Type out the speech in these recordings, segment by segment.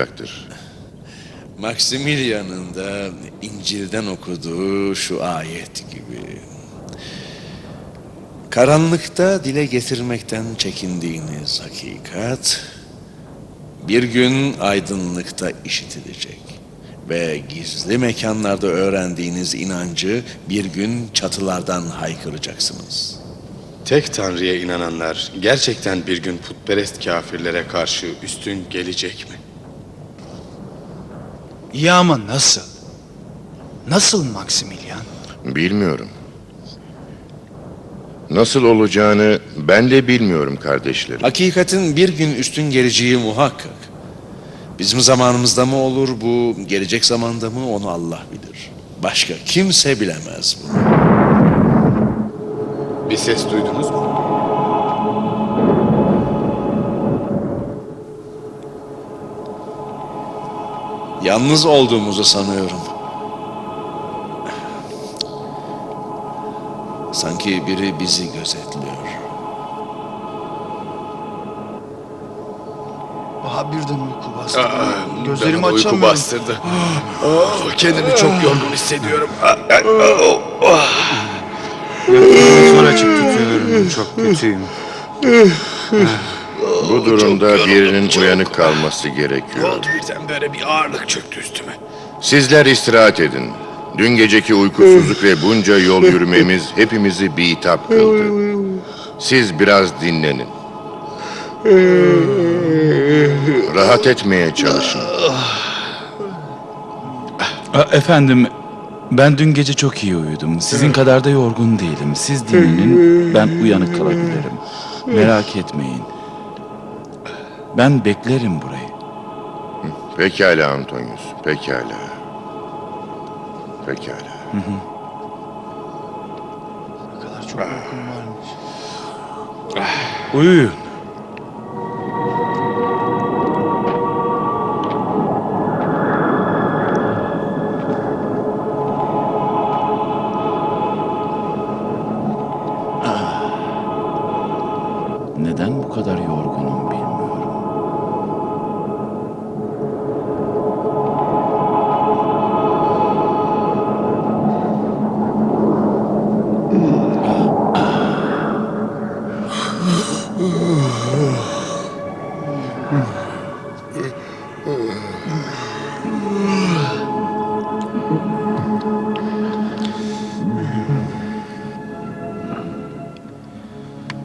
olacaktır. Maximilian'ın da İncil'den okuduğu şu ayet gibi. Karanlıkta dile getirmekten çekindiğiniz hakikat bir gün aydınlıkta işitilecek ve gizli mekanlarda öğrendiğiniz inancı bir gün çatılardan haykıracaksınız. Tek Tanrı'ya inananlar gerçekten bir gün putperest kafirlere karşı üstün gelecek mi? İyi ama nasıl? Nasıl Maximilian? Bilmiyorum. Nasıl olacağını ben de bilmiyorum kardeşlerim. Hakikatin bir gün üstün geleceği muhakkak. Bizim zamanımızda mı olur bu, gelecek zamanda mı onu Allah bilir. Başka kimse bilemez bunu. Bir ses duydunuz mu? Yalnız olduğumuzu sanıyorum. Sanki biri bizi gözetliyor. Aha birden uyku bastı. Aa, Gözlerimi bana uyku açamıyorum. bastırdı. Oh, kendimi çok yorgun hissediyorum. Sonra açık tutuyorum. Çok kötüyüm. Bu durumda birinin uyanık kalması gerekiyor. Oldu birden böyle bir ağırlık çöktü üstüme. Sizler istirahat edin. Dün geceki uykusuzluk ve bunca yol yürümemiz hepimizi bitap kıldı. Siz biraz dinlenin. Rahat etmeye çalışın. Efendim, ben dün gece çok iyi uyudum. Sizin kadar da yorgun değilim. Siz dinlenin, ben uyanık kalabilirim. Merak etmeyin. Ben beklerim burayı. Pekala Antonius, pekala. Pekala. Ne kadar çok uykum varmış. Uyuyun.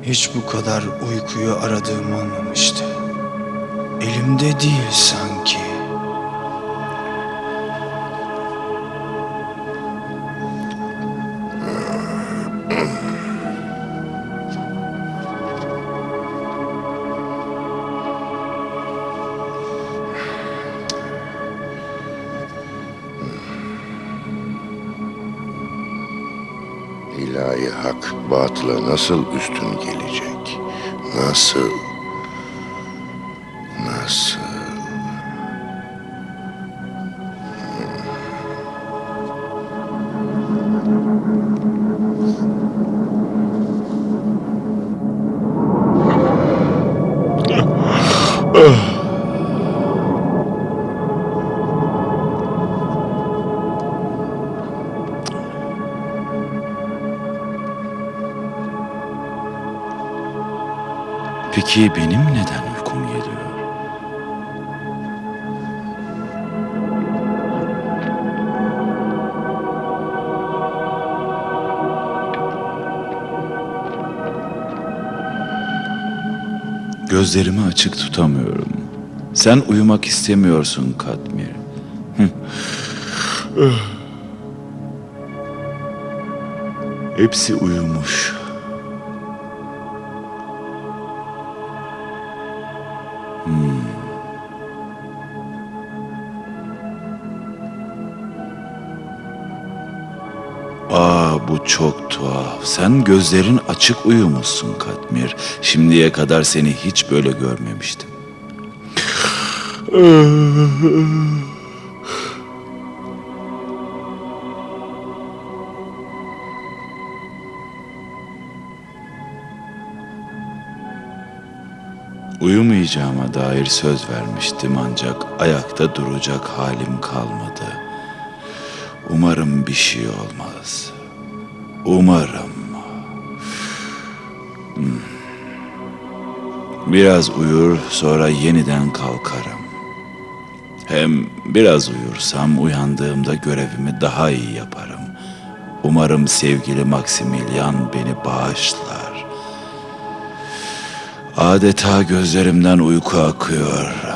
Hiç bu kadar uykuyu aradığım olmamıştı. Elimde değil sanki. İlahi hak batıla nasıl üstün gelecek? Nasıl? Nasıl? Peki benim neden uykum geliyor? Gözlerimi açık tutamıyorum. Sen uyumak istemiyorsun Katmir. Hepsi uyumuş. Aa bu çok tuhaf. Sen gözlerin açık uyumuşsun Katmir. Şimdiye kadar seni hiç böyle görmemiştim. Uyumayacağım. uyumayacağıma dair söz vermiştim ancak ayakta duracak halim kalmadı. Umarım bir şey olmaz. Umarım. Hmm. Biraz uyur sonra yeniden kalkarım. Hem biraz uyursam uyandığımda görevimi daha iyi yaparım. Umarım sevgili Maximilian beni bağışlar. Adeta gözlerimden uyku akıyor.